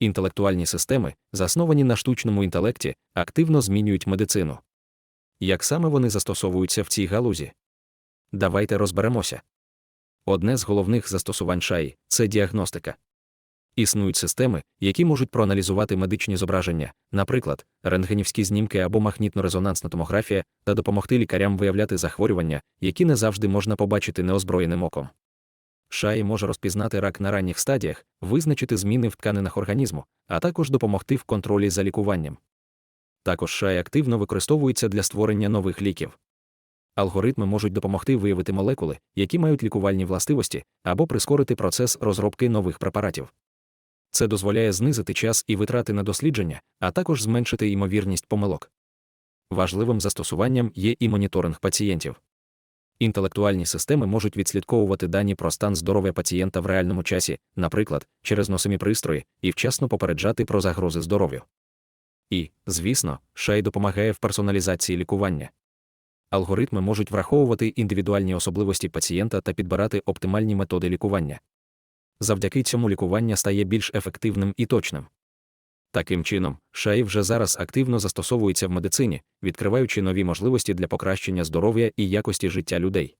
Інтелектуальні системи, засновані на штучному інтелекті, активно змінюють медицину. Як саме вони застосовуються в цій галузі? Давайте розберемося. Одне з головних застосувань шаї це діагностика. Існують системи, які можуть проаналізувати медичні зображення, наприклад, рентгенівські знімки або магнітно-резонансна томографія, та допомогти лікарям виявляти захворювання, які не завжди можна побачити неозброєним оком. Шаї може розпізнати рак на ранніх стадіях, визначити зміни в тканинах організму, а також допомогти в контролі за лікуванням. Також шаї активно використовуються для створення нових ліків. Алгоритми можуть допомогти виявити молекули, які мають лікувальні властивості, або прискорити процес розробки нових препаратів. Це дозволяє знизити час і витрати на дослідження, а також зменшити ймовірність помилок. Важливим застосуванням є і моніторинг пацієнтів. Інтелектуальні системи можуть відслідковувати дані про стан здоров'я пацієнта в реальному часі, наприклад, через носимі пристрої, і вчасно попереджати про загрози здоров'ю. І, звісно, шай допомагає в персоналізації лікування. Алгоритми можуть враховувати індивідуальні особливості пацієнта та підбирати оптимальні методи лікування. Завдяки цьому лікування стає більш ефективним і точним. Таким чином, шаї вже зараз активно застосовується в медицині, відкриваючи нові можливості для покращення здоров'я і якості життя людей.